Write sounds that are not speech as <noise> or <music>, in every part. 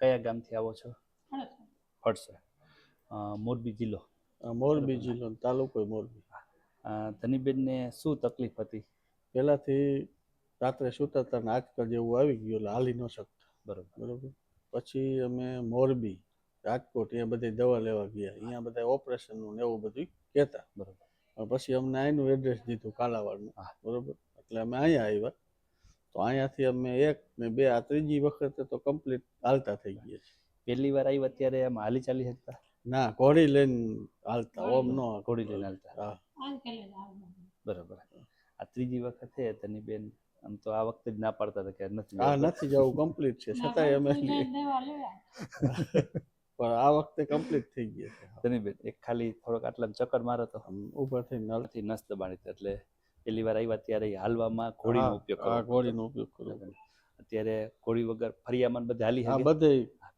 કયા ગામથી આવો છો? ફળસર મોરબી જિલ્લો. મોરબી જિલ્લો તાલુકો મોરબી. ધનીબેનને શું તકલીફ હતી? પહેલાંથી રાત્રે સૂતા હતા ને આજકાલ જેવું આવી ગયું એટલે હાલી ન શકતા. બરોબર. બરોબર? પછી અમે મોરબી રાજકોટ એ બધી દવા લેવા ગયા. અહીંયા બધા ઓપરેશનનું ને એવું બધું કહેતા. બરોબર. પછી અમને અહીંનું એડ્રેસ દીધું કાલાવાડનું. હા. બરોબર? એટલે અમે અહીંયા આવ્યા. તો અહીંયાથી અમે એક ને બે આ ત્રીજી વખતે તો કમ્પ્લીટ હાલતા થઈ ગયા છે. પહેલી વાર આવ્યા ત્યારે આમ હાલી ચાલી શકતા? ના ઘોડી લઈને હાલતા ઓમ નો ઘોડી લઈને હાલતા. હા. બરોબર. આ ત્રીજી વખત છે ધનીબેન આમ તો આ વખતે જ ના પાડતા હતા કે નથી હા નથી જવું કમ્પ્લીટ છે. છતાંય અમે <laughs> પણ આ વખતે કમ્પ્લીટ થઈ ગયા છે. ધનીબેન એક ખાલી થોડોક આટલા ચક્કર મારો તો. થઈને હાલ- નથી નસ દબાણી એટલે પહેલી વાર આવ્યા ત્યારે હાલવામાં ઘોડીનો ઉપયોગ કરો ઘોડીનો ઉપયોગ કરો અત્યારે ઘોડી વગર ફરિયામાં બધે હાલી હા બધે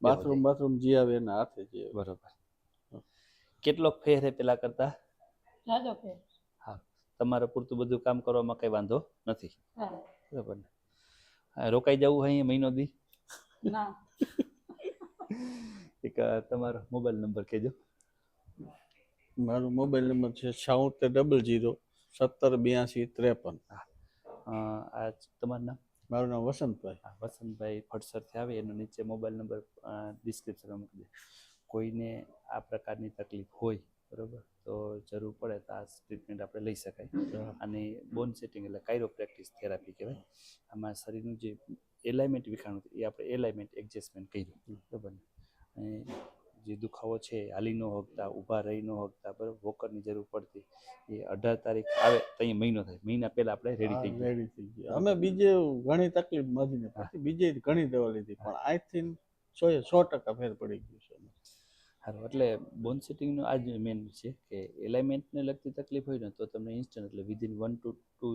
બાથરૂમ બાથરૂમ જે આવે એના હાથે જે આવે. બરોબર. કેટલો ફેર હે પેલા કરતા? હા તમારે પૂરતું બધું કામ કરવામાં કઈ વાંધો નથી? બરોબર ને. હા, રોકાઈ જવું હોય મહિનો દી? એક તમારો મોબાઈલ નંબર કહેજો. મારો મોબાઈલ નંબર છે છાઉતેર ડબલ જીરો સત્તર બ્યાસી ત્રેપન. આ તમારું નામ? મારું નામ વસંતભાઈ. વસંતભાઈ ફટસરથી આવે. એનો નીચે મોબાઈલ નંબર ડિસ્ક્રિપ્શનમાં મૂકી દે. કોઈને આ પ્રકારની તકલીફ હોય બરોબર તો જરૂર પડે તો આ ટ્રીટમેન્ટ આપણે લઈ શકાય. અને બોન સેટિંગ એટલે કાયરો પ્રેક્ટિસ થેરાપી કહેવાય. આમાં શરીરનું જે એલાઇમેન્ટ વિખાણું એ આપણે એલાઇમેન્ટ એડજસ્ટમેન્ટ કર્યું. બરાબર અને જે દુખાવો છે હાલી ન હોકતા ઊભા રહી ન હોકતા બરાબર વોકરની જરૂર પડતી એ અઢાર તારીખ આવે તો અહીંયા મહિનો થાય. મહિના પહેલા આપણે રેડી થઈ ગયા. રેડી થઈ ગયા. અમે બીજે ઘણી તકલીફ મળીને પછી બીજે ઘણી દવા લીધી પણ આઈથી સો એ સો ટકા ફેર પડી ગયું છે. સારું એટલે બોન સેટિંગનો આ જ મેન છે કે એલાઇમેન્ટને લગતી તકલીફ હોય ને તો તમને ઇન્સ્ટન્ટ એટલે વિધિન વન ટુ ટુ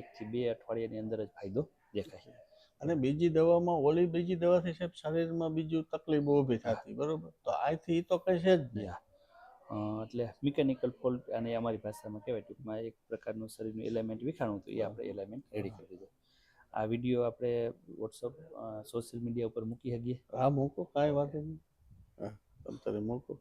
એકથી બે અઠવાડિયાની અંદર જ ફાયદો દેખાય. અને બીજી દવામાં ઓલી બીજી દવાથી સાહેબ શરીરમાં બીજું તકલીફ ઊભી થતી બરોબર? તો આથી એ તો કઈ છે જ નહીં. એટલે મિકેનિકલ ફોલ્ટ અને અમારી ભાષામાં કહેવાય ટૂંકમાં એક પ્રકારનું શરીરનું એલાઇમેન્ટ વિખાણું હતું એ આપણે એલાઇમેન્ટ રેડી કરી દીધું. આ વીડિયો આપણે વોટ્સઅપ સોશિયલ મીડિયા ઉપર મૂકી શકીએ? હા મૂકો કાંઈ વાંધો નહીં. હા તમ મૂકો.